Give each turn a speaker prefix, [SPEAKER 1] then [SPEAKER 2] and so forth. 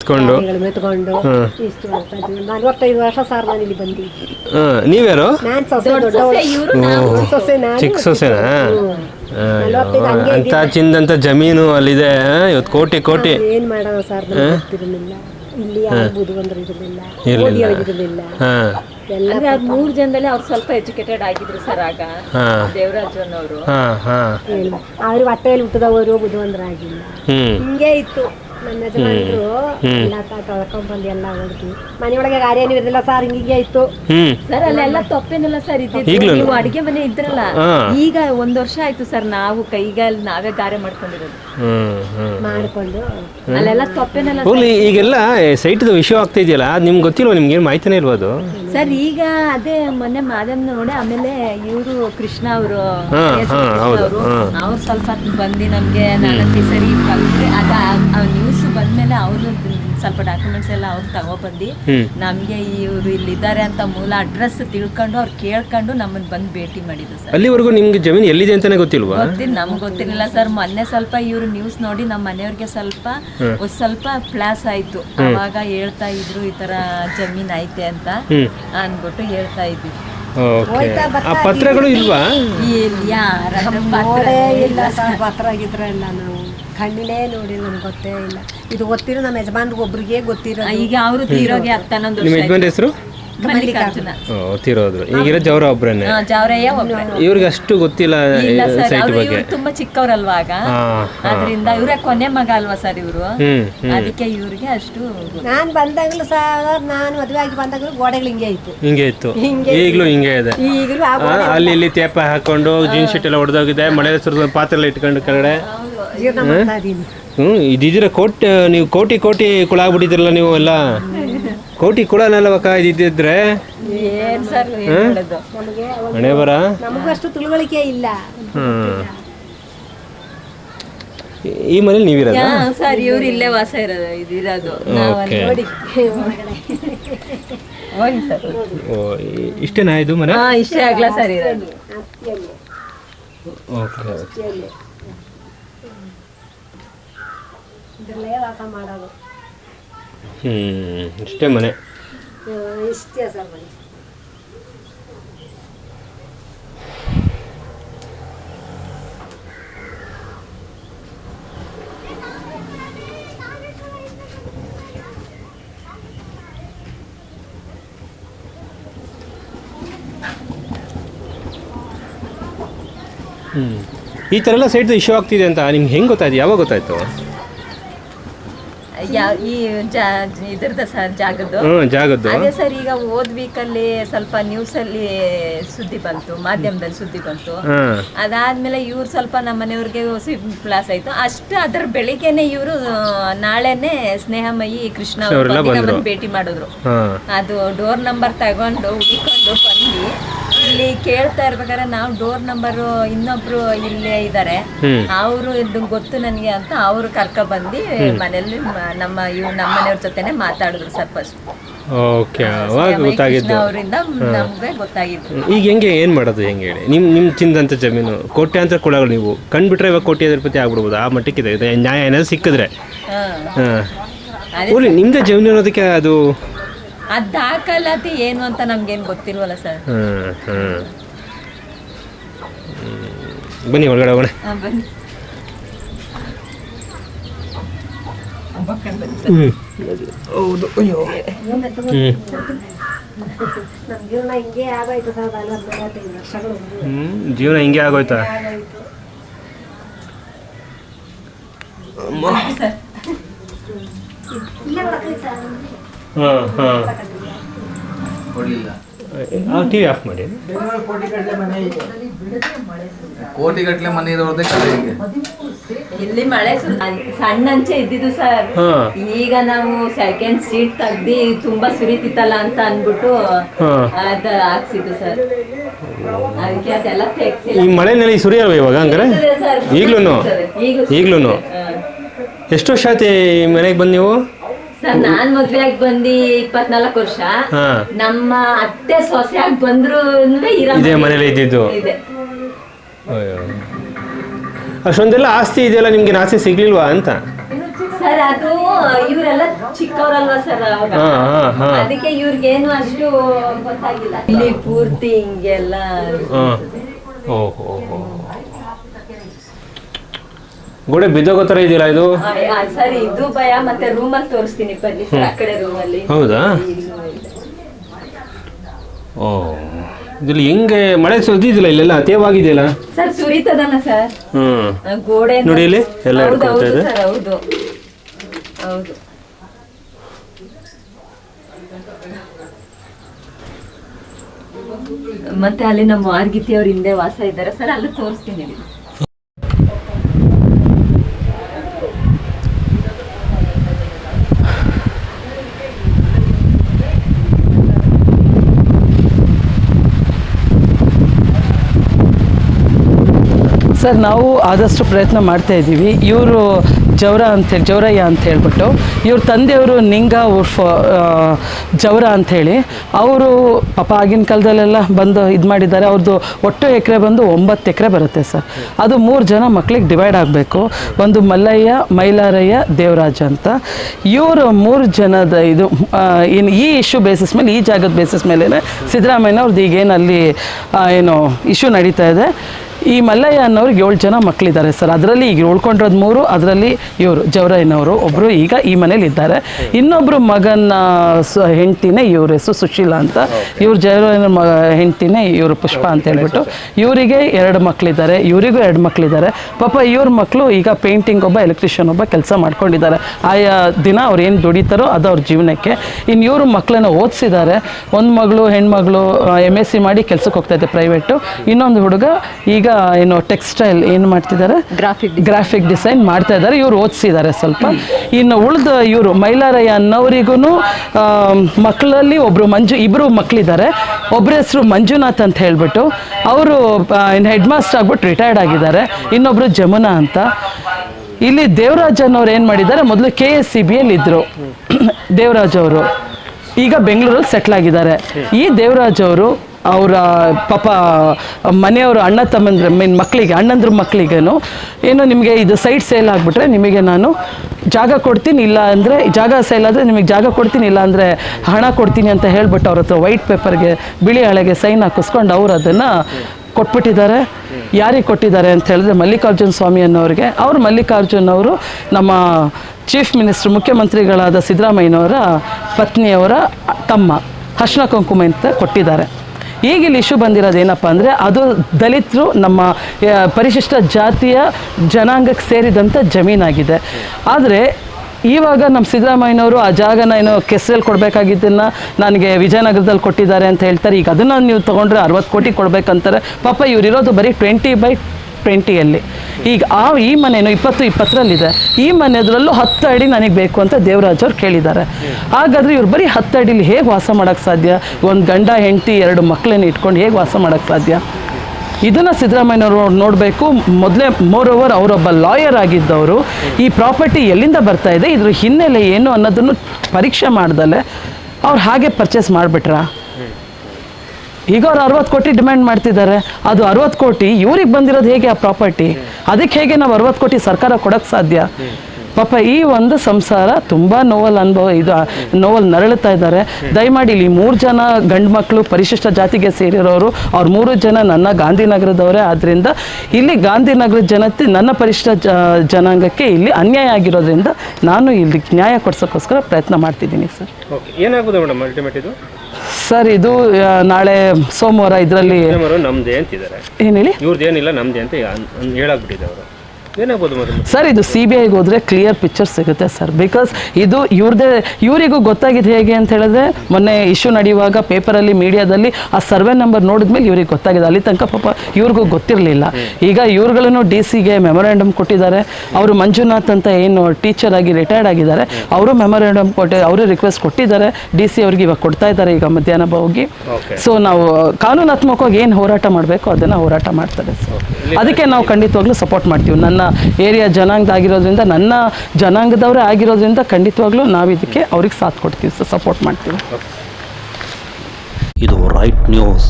[SPEAKER 1] ಎತ್ಕೊಂಡು?
[SPEAKER 2] ಮೆತ್ಕೊಂಡು. ಇಷ್ಟು ನಲ್ವತ್ತೈದು ವರ್ಷ ಸರ್ ನಾನು ಇಲ್ಲಿ ಬಂದಿದ್ದೀನಿ
[SPEAKER 1] ಹಾಂ ನೀವ್ಯಾರು?
[SPEAKER 2] ನಾನ್ ಸೊಸೆ ದೊಡ್ಡವಳು.
[SPEAKER 1] ಓಹ್.
[SPEAKER 2] ಸೊಸೆ ನಾನು.
[SPEAKER 1] ಚಿಕ್ಕ ಸೊಸೆನಾ?
[SPEAKER 2] ನಲವತ್ತೈದು ಹಂಗೆ
[SPEAKER 1] ಅಂತ ಚಿಂದಂತ ಜಮೀನು ಅಲ್ಲಿದೆ ಆ, ಇವತ್ತು ಕೋಟಿ ಕೋಟಿ.
[SPEAKER 2] ಏನ್ ಮಾಡೋಣ ಸರ್ ನಮ್ಗೆ ಗೊತ್ತಿರಲಿಲ್ಲ. ಇಲ್ಲಿ ಆಗ್ಬೋದು ಅಂದ್ರೆ ಇರಲಿಲ್ಲ.
[SPEAKER 1] ಇರ್ಲಿಲ್ಲ.
[SPEAKER 2] ಇರಲಿಲ್ಲ.
[SPEAKER 1] ಹಾಂ.
[SPEAKER 2] ಎಲ್ಲ
[SPEAKER 3] ಅಂದ್ರೆ ಅದ್ ಮೂರ್ ಜನದಲ್ಲಿ ಅವ್ರು ಸ್ವಲ್ಪ ಎಜುಕೇಟೆಡ್ ಆಗಿದ್ರು ಸರ್ ಆಗ.
[SPEAKER 1] ಹಾಂ.
[SPEAKER 3] ದೇವರಾಜನ್ ಅವರು
[SPEAKER 1] ಹಾಂ.
[SPEAKER 2] ಅವ್ರು ಹೊಟ್ಟೆಯಲ್ಲಿ ಹುಟ್ಟಿದವರು ಬುದ್ಧಿವಂತರ ಆಗಿಲ್ಲ
[SPEAKER 1] ಹ್ಮ್.
[SPEAKER 2] ಹಿಂಗೆ ಇತ್ತು. ನನ್ನ ಯಜಮಾನರು ಎಲ್ಲ ತಳ್ಕೊಂಡ್ಬಂದು ಎಲ್ಲ ಹೊಡ್ದು ಮನೆಯೊಳಗೆ ಏನು ಇರಲಿಲ್ಲ ಸರ್ ಹಿಂಗೆ ಇತ್ತು
[SPEAKER 3] ಸರ್ ಅಲ್ಲೆಲ್ಲ ತಪ್ಪೇನಿಲ್ಲ ಸರ್ ಇದ್ದಿದ್ದು. ನೀವು ಅಡಿಗೆ ಮನೆ ಇದ್ರಲ್ಲ ಈಗ ಒಂದ್ ವರ್ಷ ಆಯ್ತು ಸರ್ ನಾವು ಕೈಗಾಲ್ ನಾವೇ ಗಾರೆ ಮಾಡ್ಕೊಂಡಿರೋದು.
[SPEAKER 2] ಮಾಡ್ಕೊಂಡು.
[SPEAKER 3] ಅಲ್ಲೆಲ್ಲ ತಪ್ಪೇನಲ್ಲ
[SPEAKER 1] ಹೋಗ್ಲಿ ಈಗೆಲ್ಲ ಸೈಟ್ದು ವಿಷಯ ಆಗ್ತಾ ಇದೆಯಲ್ಲ ನಿಮ್ಗೆ ಗೊತ್ತಿಲ್ವ ನಿಮ್ಗೆ ಏನು ಮಾಹಿತಿನೇ ಇರ್ಬೋದು
[SPEAKER 3] ಸರ್ ಈಗ ಅದೇ ಮೊನ್ನೆ ಮಾದನ್ ನೋಡಿ ಆಮೇಲೆ ಇವರು ಕೃಷ್ಣ ಅವರು. ಅವ್ರು ಸ್ವಲ್ಪ ಬಂದು ನಮ್ಗೆ ನಾಲ್ಕು ಸರಿ ಬಂದ್ರೆ ಅದ ನ್ಯೂಸ್ ಬಂದ್ಮೇಲೆ ಅವರು ಸ್ವಲ್ಪ ಡಾಕ್ಯುಮೆಂಟ್ಸ್ ಎಲ್ಲ ಅವ್ರು ತಗೊಬಂದು
[SPEAKER 1] ನಮಗೆ
[SPEAKER 3] ನಮ್ಗೆ ಇವ್ರು ಇಲ್ಲಿದ್ದಾರೆ ಅಂತ ಮೂಲ ಅಡ್ರೆಸ್ ತಿಳ್ಕೊಂಡು ಅವ್ರು ಕೇಳ್ಕೊಂಡು ನಮ್ಮನ್ನ ಬಂದು ಭೇಟಿ ಮಾಡಿದ್ರು ಸರ್.
[SPEAKER 1] ಅಲ್ಲಿವರೆಗೂ ನಿಮ್ಗೆ ಜಮೀನು ಎಲ್ಲಿದೆ ಅಂತಾನೆ ಗೊತ್ತಿಲ್ವಾ?
[SPEAKER 3] ಗೊತ್ತಿಲ್ಲ ನಮ್ಗೆ ಗೊತ್ತಿರಲಿಲ್ಲ ಸರ್. ಮೊನ್ನೆ ಸ್ವಲ್ಪ ಇವರು ನ್ಯೂಸ್ ನೋಡಿ ನಮ್ಮ ಮನೆಯವ್ರಿಗೆ ಸ್ವಲ್ಪ ಒಂದ್ ಸ್ವಲ್ಪ ಫ್ಲಾಸ್ ಆಯ್ತು. ಅವಾಗ ಹೇಳ್ತಾ ಇದ್ರು ಈ ತರ ಜಮೀನ್ ಐತೆ ಅಂತ. ಅನ್ಬಿಟ್ಟು ಹೇಳ್ತಾ ಇದ್ವಿ.
[SPEAKER 1] ಆ ಪತ್ರಗಳು ಇಲ್ವಾ?
[SPEAKER 3] ಇಲ್ಲಿ
[SPEAKER 2] ಪತ್ರ ಆಗಿದ್ರೆ ನಾನು ನಾವು ಕಣ್ಣಿನೇ ನೋಡಿಲ್ಲ ನಮ್ಗೆ ಗೊತ್ತೇ ಇಲ್ಲ. ಇದು ಗೊತ್ತಿರೋ ನಮ್ಮ ಯಜಮಾನ್ರಿಗೆ ಒಬ್ರಿಗೆ ಗೊತ್ತಿರೋ
[SPEAKER 3] ಈಗ ಅವರು ತೀರೋಗಿ ಆಗ್ತಾನೊಂದು
[SPEAKER 1] ನಿಮ್ಮ ಯಜಮಾನ್ ಹೆಸರು.
[SPEAKER 3] ಮಲ್ಲಿಕಾರ್ಜುನ.
[SPEAKER 1] ಓ ತೀರೋದ್ರು. ಈಗಿರೋ ಜವರ ಒಬ್ರನ್ನೇ
[SPEAKER 3] ಹಾ, ಜಾವರಯ್ಯ ಒಬ್ರೆ.
[SPEAKER 1] ಇವ್ರಿಗೆ ಅಷ್ಟು ಗೊತ್ತಿಲ್ಲ
[SPEAKER 3] ಇಲ್ಲ ಸರ್
[SPEAKER 1] ಸೈಟ್
[SPEAKER 3] ಅವರು
[SPEAKER 1] ಬಗ್ಗೆ.
[SPEAKER 3] ಇವ್ರು ತುಂಬಾ ಚಿಕ್ಕವ್ರಲ್ವಾ ಆಗ?
[SPEAKER 1] ಹಾ
[SPEAKER 3] ಅದರಿಂದ ಇವರೇ ಕೊನೆ ಮಗ ಅಲ್ವಾ ಸರ್ ಇವರು?
[SPEAKER 1] ಹ್ಮ್ ಹ್ಮ್.
[SPEAKER 3] ಅದಕ್ಕೆ ಇವ್ರಿಗೆ ಅಷ್ಟು ಗೊತ್ತು.
[SPEAKER 2] ನಾನು ಬಂದಾಗಲೂ ಸರ್ ನಾನು ಮದುವೆ ಆಗಿ ಬಂದಾಗಲೂ ಗೋಡೆಗಳು ಹಿಂಗೆ ಇತ್ತು.
[SPEAKER 1] ಹಿಂಗೆ ಇತ್ತು. ಈಗಲೂ ಹಿಂಗೆ ಇದೆ.
[SPEAKER 2] ಈಗಲೂ ಆ
[SPEAKER 1] ಆ, ಅಲ್ಲಿ ಇಲ್ಲಿ ತೇಪ ಹಾಕೊಂಡು ಜೀನ್ಸ್ ಶೀಟ್ ಎಲ್ಲ ಹೊಡೆದೋಗಿದೆ ಮಳೆ ಸುರಿದ ಪಾತ್ರೆ ಎಲ್ಲ ಇಟ್ಕೊಂಡು ಕೆಳಗಡೆ.
[SPEAKER 2] ಜೀರ್ಣ ಮಾಡ್ತಾ
[SPEAKER 1] ಹ್ಞೂ ಇದಿದ್ದೀರ ಕೋಟಿ ನೀವು ಕೋಟಿ ಕೋಟಿ ಕುಳಾಗ್ಬಿಟ್ಟಿದ್ರಲ್ಲ ನೀವು ಎಲ್ಲ. ಕೋಟಿ ಕುಳನಲ್ವಕ್ಕ ಇದ್ದಿದ್ರೆ
[SPEAKER 3] ಏನ್ ಸರ್ ಏನ್ ಹೇಳೋದು?
[SPEAKER 2] ನಮಗೆ
[SPEAKER 1] ಹಣೆ ಬರ?
[SPEAKER 2] ನಮಗಷ್ಟು ಅಷ್ಟು ತಿಳುವಳಿಕೆ ಇಲ್ಲ.
[SPEAKER 1] ಹ್ಮ್. ಈ ಮನೇಲಿ ನೀವಿರೋದ
[SPEAKER 3] ಹಾ, ಸರ್ ಇವ್ರು ಇಲ್ಲೇ ವಾಸ ಇರೋದು ಇದಿರೋದು
[SPEAKER 1] ಓಕೆ
[SPEAKER 2] ನೋಡಿ. ಹೊರಗಡೆ
[SPEAKER 3] ಹೋಗಿ ಸರ್
[SPEAKER 1] ಓ ಇ- ಇಷ್ಟೇನಾ ಇದು ಮನೆ?
[SPEAKER 3] ಹಾ ಇಷ್ಟೇ ಆಗ್ಲಾ ಸರ್ ಇರೋದು.
[SPEAKER 1] ಓಕೆ
[SPEAKER 2] ಓಕೆ ಇದರಲ್ಲೇ ವಾಸ ಮಾಡೋದು.
[SPEAKER 1] ಹ್ಮ್ ಇಷ್ಟೇ ಮನೆ.
[SPEAKER 2] ಹ್ಮ್, ಇಷ್ಟೇ ಸರ್ ಮನೆ?
[SPEAKER 1] ಈ ಥರ ಎಲ್ಲ ಸೈಟ್ ಇಶ್ಯೂ ಆಗ್ತಿದೆ ಅಂತ ನಿಮ್ಗೆ ಹೆಂಗೆ ಗೊತ್ತಾಯ್ತು? ಯಾವಾಗ ಗೊತ್ತಾಯ್ತು?
[SPEAKER 3] ಯಾವ ಈ ಜಾ ಇದ್ರದ ಸರ್ ಜಾಗದ್ದು?
[SPEAKER 1] ಹ್ಞೂ ಜಾಗದ್ದು.
[SPEAKER 3] ಅದೇ ಸರ್ ಈಗ ಹೋದ್ ವೀಕಲ್ಲಿ ಸ್ವಲ್ಪ ನ್ಯೂಸ್ ಅಲ್ಲಿ ಸುದ್ದಿ ಬಂತು ಮಾಧ್ಯಮದಲ್ಲಿ ಸುದ್ದಿ ಬಂತು. ಅದಾದ್ಮೇಲೆ ಇವ್ರು ಸ್ವಲ್ಪ ನಮ್ಮ ಮನೆಯವ್ರಿಗೆ ಪ್ಲಾಸ್ ಆಯ್ತು. ಅಷ್ಟು ಅದ್ರ ಬೆಳಿಗ್ಗೆನೆ ಇವರು ನಾಳೆನೆ ಸ್ನೇಹಮಯಿ ಕೃಷ್ಣ ಅವ್ರು ಭೇಟಿ ಮಾಡಿದ್ರು. ಅದು ಡೋರ್ ನಂಬರ್ ತಗೊಂಡು ಹುಡುಕೊಂಡು ಬಂದು ಇಲ್ಲಿ ಕೇಳ್ತಾ ಇರ್ಬೇಕಾದ್ರೆ ನಾವು ಡೋರ್ ನಂಬರ್ ಇನ್ನೊಬ್ರು ಇಲ್ಲೇ ಇದ್ದಾರೆ. ಅವರು ಇದು ಗೊತ್ತು ನನಗೆ ಅಂತ ಅವರು ಕರ್ಕ ಬಂದು ಮನೇಲಿ ನಮ್ಮ ಇವ್ ನಮ್ಮ ಮನೆಯವ್ರ ಜೊತೆನೆ ಮಾತಾಡಿದ್ರು ಸರ್ ಫಸ್ಟ್
[SPEAKER 1] ಓಕೆ ಅವಾಗ ಗೊತ್ತಾಗಿದ್ದು.
[SPEAKER 3] ಅವರಿಂದ ನಮ್ಗೆ ಗೊತ್ತಾಗಿದ್ದು.
[SPEAKER 1] ಈಗ ಹೆಂಗೆ ಏನು ಮಾಡೋದು ಹೆಂಗೆ ಹೇಳಿ? ನಿಮ್ಮ ನಿಮ್ಮ ಚಿಂದಂಥ ಜಮೀನು ಕೋಟ್ಯಾಂತರ ಕುಳಗಳು ನೀವು. ಕಂಡುಬಿಟ್ರೆ ಇವಾಗ ಕೋಟ್ಯಾಧಿಪತಿ ಆಗ್ಬಿಡ್ಬೋದು ಆ ಮಟ್ಟಕ್ಕಿದೆ. ಇದೆ ನ್ಯಾಯ ಏನಾದ್ರು ಸಿಕ್ಕಿದ್ರೆ.
[SPEAKER 3] ಹಾ.
[SPEAKER 1] ನಿಮ್ಮದೇ ಜಮೀನು ಅನ್ನೋದಕ್ಕೆ ಅದು
[SPEAKER 3] ಅದ್ ದಾಖಲಾತಿ ಏನು ಅಂತ ನಮ್ಗೇನು ಗೊತ್ತಿಲ್ವಲ್ಲ ಸರ್
[SPEAKER 1] ಹ್ಮ್ ಬನ್ನಿ ಒಳಗಡೆ ಹೋಗೋಣ
[SPEAKER 3] ಬನ್ನಿ.
[SPEAKER 2] ನಮ್ಮ ಜೀವನ ಹಿಂಗೆ ಆಗೋಯ್ತು ಸರ್ ನಲವತ್ತು ನಲವತ್ತೈದು ವರ್ಷಗಳು
[SPEAKER 1] ಹ್ಞೂ ಜೀವನ ಹಿಂಗೆ ಆಗೋಯ್ತಾ?
[SPEAKER 2] ಇಲ್ಲೇ
[SPEAKER 1] ಹಾಂ ಹಾಂ. ಟಿ ವಿ ಆಫ್ ಮಾಡಿ.
[SPEAKER 4] ಕೋಟಿಗಟ್ಟಲೆ ಮನೆ ಇರೋದೇ ಕಲೆ ಹಿಂಗೆ.
[SPEAKER 3] ಇಲ್ಲಿ ಮಳೆ ಸಣ್ಣ ಅಂಚೆ ಇದ್ದಿದ್ದು ಸರ್.
[SPEAKER 1] ಹಾಂ.
[SPEAKER 3] ಈಗ ನಾವು ಸೆಕೆಂಡ್ ಸೀಟ್ ತೆಗ್ದಿ ತುಂಬಾ ಸುರಿತಿತ್ತಲ್ಲ ಅಂತ ಅನ್ಬಿಟ್ಟು
[SPEAKER 1] ಹಾಂ.
[SPEAKER 3] ಅದ ಹಾಕ್ಸಿದ್ದು ಸರ್. ಅದಕ್ಕೆ ಅದೆಲ್ಲ
[SPEAKER 1] ಈ ಮಳೆನಲ್ಲಿ ಸುರಿಯಲ್ವ ಇವಾಗ ಹಂಗಾರೆ?
[SPEAKER 3] ಈಗ್ಲೂ
[SPEAKER 1] ಈಗ್ಲೂನು?
[SPEAKER 3] ಈಗಲೂ
[SPEAKER 1] ಈಗ್ಲೂನು? ಎಷ್ಟು ವರ್ಷ ಆಯ್ತು ಈ ಮನೆಗೆ ಬಂದು ನೀವು?
[SPEAKER 3] ಸರ್ ನಾನ್ ಮದ್ವೆ ಆಗಿ ಬಂದಿ ಇಪ್ಪತ್ನಾಲ್ಕು ವರ್ಷ. ನಮ್ಮ ಅತ್ತೆ ಸೊಸೆಯಾಗಿ ಬಂದ್ರು ಇರೋ
[SPEAKER 1] ಇದೇ ಮನೇಲಿ ಇದ್ದಿದ್ದು. ಅಷ್ಟೊಂದೆಲ್ಲ ಆಸ್ತಿ ಇದೆಯಲ್ಲ ನಿಮ್ಗೆ ಆಸೆ ಸಿಗ್ಲಿಲ್ವಾ ಅಂತ?
[SPEAKER 3] ಸರ್ ಅದು ಇವರೆಲ್ಲ ಚಿಕ್ಕವರಲ್ವಾ ಸರ್ ಅದಕ್ಕೆ ಇವ್ರಿಗೇನು ಅಷ್ಟು ಗೊತ್ತಾಗಿಲ್ಲ. ಇಲ್ಲಿ ಪೂರ್ತಿ ಹಿಂಗೆಲ್ಲ
[SPEAKER 1] ಓಹೋ. ಗೋಡೆ ಬಿದ್ದೋಗೋ ತರ ಇದೆಯಲ್ಲ ಇದು?
[SPEAKER 3] ಸರ್ ಇದು ಭಯ ಮತ್ತೆ ರೂಮಲ್ಲಿ ತೋರಿಸ್ತೀನಿ ಬನ್ನಿ ಸರ್ ಆ ಕಡೆ ರೂಮಲ್ಲಿ
[SPEAKER 1] ಹೌದಾ? ಓ ಇದ್ರಲ್ಲಿ ಹೆಂಗೆ ಮಳೆ ಸುದ್ದಿದ್ದಿಲ್ಲ ಇಲ್ಲೆಲ್ಲ ತೇವಾಗಿದೆಯಲ್ಲ?
[SPEAKER 3] Sir ಸುರಿತದಲ್ಲ sir.
[SPEAKER 1] ಹ್ಮ್.
[SPEAKER 3] ಗೋಡೆ
[SPEAKER 1] ನೋಡಿ ಇಲ್ಲಿ, ಎಲ್ಲ
[SPEAKER 3] ಹೌದು
[SPEAKER 1] ಹಿಡ್ಕೊಳ್ತಾ ಇದೆ.
[SPEAKER 3] ಸರ್ ಹೌದು. ಹೌದು. ಮತ್ತೆ ಅಲ್ಲಿ ನಮ್ಮ ಆರ್ಗಿತಿ ಅವ್ರ ಹಿಂದೆ ವಾಸ ಇದ್ದಾರೆ. ಸರ್ ಅಲ್ಲಿ ತೋರಿಸ್ತೀನಿ
[SPEAKER 5] ಸರ್, ನಾವು ಆದಷ್ಟು ಪ್ರಯತ್ನ ಮಾಡ್ತಾ ಇದ್ದೀವಿ. ಇವರು ಜವರ ಅಂತೇಳಿ ಜವರಯ್ಯ ಅಂತ ಹೇಳ್ಬಿಟ್ಟು, ಇವ್ರ ತಂದೆಯವರು ನಿಂಗ ಉರ್ಫ್ ಜವರ ಅಂಥೇಳಿ ಅವರು ಪಾಪ ಆಗಿನ ಕಾಲದಲ್ಲೆಲ್ಲ ಬಂದು ಇದು ಮಾಡಿದ್ದಾರೆ. ಅವ್ರದ್ದು ಒಟ್ಟು ಎಕರೆ ಬಂದು ಒಂಬತ್ತು ಎಕರೆ ಬರುತ್ತೆ ಸರ್. ಅದು ಮೂರು ಜನ ಮಕ್ಕಳಿಗೆ ಡಿವೈಡ್ ಆಗಬೇಕು. ಒಂದು ಮಲ್ಲಯ್ಯ, ಮೈಲಾರಯ್ಯ, ದೇವರಾಜ ಅಂತ. ಇವರು ಮೂರು ಜನದ ಇದು ಏನು ಈ ಇಶ್ಯೂ ಬೇಸಿಸ್ ಮೇಲೆ, ಈ ಜಾಗದ ಬೇಸಿಸ್ ಮೇಲೆ ಸಿದ್ದರಾಮಯ್ಯ ಅವ್ರದ್ದು ಈಗೇನು ಅಲ್ಲಿ ಏನು ಇಶ್ಯೂ ನಡೀತಾ ಇದೆ. ಈ ಮಲ್ಲಯ್ಯ ಅನ್ನೋರಿಗೆ ಏಳು ಜನ ಮಕ್ಕಳಿದ್ದಾರೆ ಸರ್. ಅದರಲ್ಲಿ ಈಗ ಉಳ್ಕೊಂಡಿರೋದು ಮೂರು ಅದರಲ್ಲಿ ಇವರು ಜವರಯ್ಯನವರು ಒಬ್ಬರು ಈಗ ಈ ಮನೇಲಿ ಇದ್ದಾರೆ ಇನ್ನೊಬ್ಬರು ಮಗನ ಸ ಹೆಂಡ್ತಿನೇ ಇವ್ರ ಹೆಸರು ಸುಶೀಲಾ ಅಂತ. ಇವರು ಜವರಯ್ಯನ ಮಗ ಹೆಂಡ್ತಿನೇ ಇವರು ಪುಷ್ಪ ಅಂತ ಹೇಳ್ಬಿಟ್ಟು ಇವರಿಗೆ ಎರಡು ಮಕ್ಕಳಿದ್ದಾರೆ ಇವರಿಗೂ ಎರಡು ಮಕ್ಕಳಿದ್ದಾರೆ ಪಾಪ ಇವ್ರ ಮಕ್ಕಳು ಈಗ ಪೇಂಟಿಂಗ್ ಒಬ್ಬ ಎಲೆಕ್ಟ್ರಿಷಿಯನ್ ಒಬ್ಬ ಕೆಲಸ ಮಾಡ್ಕೊಂಡಿದ್ದಾರೆ. ಆಯಾ ದಿನ ಅವ್ರು ಏನು ದುಡಿತಾರೋ ಅದು ಅವ್ರ ಜೀವನಕ್ಕೆ. ಇನ್ನು ಇವರು ಮಕ್ಕಳನ್ನ ಓದಿಸಿದ್ದಾರೆ. ಒಂದು ಮಗಳು ಹೆಣ್ಮಗಳು ಎಂ ಎಸ್ ಸಿ ಮಾಡಿ ಕೆಲಸಕ್ಕೆ ಹೋಗ್ತಾ ಇದ್ದೆ ಪ್ರೈವೇಟು ಇನ್ನೊಂದು ಹುಡುಗ ಈಗ ಏನು ಟೆಕ್ಸ್ಟೈಲ್ ಏನು ಮಾಡ್ತಿದ್ದಾರೆ? ಗ್ರಾಫಿಕ್ ಗ್ರಾಫಿಕ್ ಡಿಸೈನ್ ಮಾಡ್ತಾ ಇದ್ದಾರೆ. ಇವರು ಓದಿಸಿದ್ದಾರೆ ಸ್ವಲ್ಪ. ಇನ್ನು ಉಳಿದ ಇವರು ಮೈಲಾರಯ್ಯ ಅನ್ನೋರಿಗೂ ಮಕ್ಕಳಲ್ಲಿ ಒಬ್ಬರು ಮಂಜು ಇಬ್ಬರು ಮಕ್ಕಳಿದ್ದಾರೆ ಒಬ್ಬರ ಹೆಸರು ಮಂಜುನಾಥ್ ಅಂತ ಹೇಳ್ಬಿಟ್ಟು ಅವರು ಹೆಡ್ ಮಾಸ್ಟರ್ ಆಗ್ಬಿಟ್ಟು ರಿಟೈರ್ಡ್ ಆಗಿದ್ದಾರೆ. ಇನ್ನೊಬ್ಬರು ಜಮುನಾ ಅಂತ. ಇಲ್ಲಿ ದೇವರಾಜ್ ಅನ್ನೋರು ಏನು ಮಾಡಿದ್ದಾರೆ? ಮೊದಲು ಕೆ ಎಸ್ ಸಿ ಬಿಯಲ್ಲಿ ಇದ್ದರು ದೇವರಾಜ್ ಅವರು. ಈಗ ಬೆಂಗಳೂರಲ್ಲಿ ಸೆಟ್ಲ್ ಆಗಿದ್ದಾರೆ. ಈ ದೇವರಾಜ್ ಅವರು ಅವರ ಪಾಪ ಮನೆಯವರು ಅಣ್ಣ ತಮ್ಮಂದ್ರ ಮೀನ್ ಮಕ್ಕಳಿಗೆ ಅಣ್ಣಂದ್ರ ಮಕ್ಕಳಿಗೇನು ಏನು ನಿಮಗೆ ಇದು ಸೈಟ್ ಸೇಲ್ ಆಗಿಬಿಟ್ರೆ ನಿಮಗೆ ನಾನು ಜಾಗ ಕೊಡ್ತೀನಿ, ಇಲ್ಲ ಅಂದರೆ ಜಾಗ ಸೇಲ್ ಆದರೆ ನಿಮಗೆ ಜಾಗ ಕೊಡ್ತೀನಿ, ಇಲ್ಲ ಅಂದರೆ ಹಣ ಕೊಡ್ತೀನಿ ಅಂತ ಹೇಳ್ಬಿಟ್ಟು ಅವ್ರ ಹತ್ರ ವೈಟ್ ಪೇಪರ್ಗೆ ಬಿಳಿ ಹಳೆಗೆ ಸೈನ್ ಹಾಕಿಸ್ಕೊಂಡು ಅವ್ರು ಅದನ್ನು ಕೊಟ್ಬಿಟ್ಟಿದ್ದಾರೆ. ಯಾರಿಗೆ ಕೊಟ್ಟಿದ್ದಾರೆ ಅಂತ ಹೇಳಿದ್ರೆ ಮಲ್ಲಿಕಾರ್ಜುನ ಸ್ವಾಮಿ ಅನ್ನೋರಿಗೆ. ಅವರು ಮಲ್ಲಿಕಾರ್ಜುನ್ ಅವರು ನಮ್ಮ ಚೀಫ್ ಮಿನಿಸ್ಟರ್ ಮುಖ್ಯಮಂತ್ರಿಗಳಾದ ಸಿದ್ದರಾಮಯ್ಯನವರ ಪತ್ನಿಯವರ ತಮ್ಮ ಹರ್ಷಣ ಕುಂಕುಮ ಅಂತ ಕೊಟ್ಟಿದ್ದಾರೆ. ಈಗ ಇಲ್ಲಿ ಇಶ್ಯೂ ಬಂದಿರೋದು ಏನಪ್ಪ ಅಂದರೆ ಅದು ದಲಿತರು ನಮ್ಮ ಪರಿಶಿಷ್ಟ ಜಾತಿಯ ಜನಾಂಗಕ್ಕೆ ಸೇರಿದಂಥ ಜಮೀನಾಗಿದೆ ಆದರೆ ಇವಾಗ ನಮ್ಮ ಸಿದ್ದರಾಮಯ್ಯನವರು ಆ ಜಾಗನ ಏನೋ ಕೆಸರಲ್ಲಿ ಕೊಡಬೇಕಾಗಿದ್ದನ್ನು ನನಗೆ ವಿಜಯನಗರದಲ್ಲಿ ಕೊಟ್ಟಿದ್ದಾರೆ ಅಂತ ಹೇಳ್ತಾರೆ. ಈಗ ಅದನ್ನು ನೀವು ತೊಗೊಂಡ್ರೆ ಅರವತ್ತು ಕೋಟಿ ಕೊಡಬೇಕಂತಾರೆ. ಪಾಪ ಇವರಿರೋದು ಬರೀ ಟ್ವೆಂಟಿ ಬೈ ಟ್ವೆಂಟಿಯಲ್ಲಿ ಈಗ ಆ ಈ ಮನೇನು ಇಪ್ಪತ್ತು ಇಪ್ಪತ್ತರಲ್ಲಿದೆ. ಈ ಮನೆದ್ರಲ್ಲೂ ಹತ್ತು ಅಡಿ ನನಗೆ ಬೇಕು ಅಂತ ದೇವರಾಜ್ ಅವ್ರು ಕೇಳಿದ್ದಾರೆ. ಹಾಗಾದರೆ ಇವ್ರು ಬರೀ ಹತ್ತು ಅಡಿಲಿ ಹೇಗೆ ವಾಸ ಮಾಡೋಕ್ಕೆ ಸಾಧ್ಯ? ಒಂದು ಗಂಡ, ಹೆಂಡತಿ, ಎರಡು ಮಕ್ಕಳನ್ನ ಇಟ್ಕೊಂಡು ಹೇಗೆ ವಾಸ ಮಾಡೋಕ್ಕೆ ಸಾಧ್ಯ? ಇದನ್ನು ಸಿದ್ದರಾಮಯ್ಯನವರು ನೋಡಬೇಕು. ಮೊದಲೇ ಮೋರ್ ಓವರ್ ಅವರೊಬ್ಬ ಲಾಯರ್ ಆಗಿದ್ದವರು. ಈ ಪ್ರಾಪರ್ಟಿ ಎಲ್ಲಿಂದ ಬರ್ತಾ ಇದೆ? ಇದ್ರ ಹಿನ್ನೆಲೆ ಏನು ಅನ್ನೋದನ್ನು ಪರೀಕ್ಷೆ ಮಾಡ್ದಲೆ ಅವ್ರು ಹಾಗೆ ಪರ್ಚೇಸ್ ಮಾಡಿಬಿಟ್ರಾ? ಈಗ ಅವ್ರು ಅರವತ್ತು ಕೋಟಿ ಡಿಮ್ಯಾಂಡ್ ಮಾಡ್ತಿದ್ದಾರೆ. ಅದು ಅರವತ್ತು ಕೋಟಿ, ಇವ್ರಿಗೆ ಬಂದಿರೋದು ಹೇಗೆ ಆ ಪ್ರಾಪರ್ಟಿ ಅದಕ್ಕೆ ಹೇಗೆ ನಾವು ಅರವತ್ತು ಕೋಟಿ ಸರ್ಕಾರ ಕೊಡೋಕ್ಕೆ ಸಾಧ್ಯ? ಪಾಪ ಈ ಒಂದು ಸಂಸಾರ ತುಂಬ ನೋವಲ್ಲಿ ಅನುಭವ, ಇದು ನೋವಲ್ಲಿ ನರಳುತ್ತಾ ಇದ್ದಾರೆ. ದಯಮಾಡಿ ಇಲ್ಲಿ ಮೂರು ಜನ ಗಂಡು ಮಕ್ಕಳು ಪರಿಶಿಷ್ಟ ಜಾತಿಗೆ ಸೇರಿರೋರು, ಅವ್ರ ಮೂರು ಜನ ನನ್ನ ಗಾಂಧಿನಗರದವರೇ. ಆದ್ದರಿಂದ ಇಲ್ಲಿ ಗಾಂಧಿನಗರದ ಜನತೆ, ನನ್ನ ಪರಿಶಿಷ್ಟ ಜನಾಂಗಕ್ಕೆ ಇಲ್ಲಿ ಅನ್ಯಾಯ ಆಗಿರೋದ್ರಿಂದ ನಾನು ಇಲ್ಲಿ ನ್ಯಾಯ ಕೊಡ್ಸೋಕ್ಕೋಸ್ಕರ ಪ್ರಯತ್ನ ಮಾಡ್ತಿದ್ದೀನಿ ಸರ್.
[SPEAKER 1] ಮೇಡಮ್ ಅಲ್ಟಿಮೇಟ್ ಇದು?
[SPEAKER 5] ಸರ್ ಇದು ನಾಳೆ ಸೋಮವಾರ ಇದರಲ್ಲಿ
[SPEAKER 1] ಅವರು ನಮ್ದೇ ಅಂತಿದ್ದಾರೆ.
[SPEAKER 5] ಏನು ಹೇಳಿ?
[SPEAKER 1] ಇವ್ರದ್ದು ಏನಿಲ್ಲ ನಮ್ದೇ ಅಂತ ಹೇಳಾಕ್ಬಿಟ್ಟಿದೆ ಅವರು.
[SPEAKER 5] ಸರ್ ಇದು ಸಿ ಬಿ ಐಗೆ ಹೋದ್ರೆ ಕ್ಲಿಯರ್ ಪಿಕ್ಚರ್ ಸಿಗುತ್ತೆ ಸರ್ ಬಿಕಾಸ್ ಇದು ಇವ್ರದೇ ಇವರಿಗೂ ಗೊತ್ತಾಗಿದೆ ಹೇಗೆ ಅಂತ ಹೇಳಿದ್ರೆ ಮೊನ್ನೆ ಇಶ್ಯೂ ನಡೆಯುವಾಗ ಪೇಪರಲ್ಲಿ ಮೀಡಿಯಾದಲ್ಲಿ ಆ ಸರ್ವೆ ನಂಬರ್ ನೋಡಿದ್ಮೇಲೆ ಇವ್ರಿಗೆ ಗೊತ್ತಾಗಿದೆ. ಅಲ್ಲಿ ತನಕ ಪಾಪ ಇವ್ರಿಗೂ ಗೊತ್ತಿರಲಿಲ್ಲ. ಈಗ ಇವ್ರುಗಳನ್ನು ಡಿ ಸಿಗೆ ಮೆಮೊರಾಂಡಮ್ ಕೊಟ್ಟಿದ್ದಾರೆ. ಅವರು ಮಂಜುನಾಥ್ ಅಂತ ಏನು ಟೀಚರ್ ಆಗಿ ರಿಟೈರ್ಡ್ ಆಗಿದ್ದಾರೆ. ಅವರು ಮೆಮೊರಾಂಡಮ್ ಕೊಟ್ಟು ಅವರು ರಿಕ್ವೆಸ್ಟ್ ಕೊಟ್ಟಿದ್ದಾರೆ. ಡಿ ಸಿ ಅವ್ರಿಗೆ ಇವಾಗ ಕೊಡ್ತಾ ಇದ್ದಾರೆ ಈಗ ಮಧ್ಯಾಹ್ನ ಹೋಗಿ. ಸೊ ನಾವು ಕಾನೂನಾತ್ಮಕವಾಗಿ ಏನು ಹೋರಾಟ ಮಾಡಬೇಕು ಅದನ್ನು ಹೋರಾಟ ಮಾಡ್ತಾರೆ ಸರ್ ಅದಕ್ಕೆ ನಾವು ಖಂಡಿತವಾಗ್ಲೂ ಸಪೋರ್ಟ್ ಮಾಡ್ತೀವಿ. ನನ್ನ ಏರಿಯಾ ಜನಾಂಗದ ಆಗಿರೋದ್ರಿಂದ, ನನ್ನ ಜನಾಂಗದವರೇ ಆಗಿರೋದ್ರಿಂದ ಖಂಡಿತವಾಗ್ಲೂ ನಾವು ಇದಕ್ಕೆ ಅವ್ರಿಗೆ ಸಾಥ್ ಕೊಡ್ತೀವಿ, ಸಪೋರ್ಟ್ ಮಾಡ್ತೀವಿ.
[SPEAKER 6] ಇದು ರೈಟ್ ನ್ಯೂಸ್.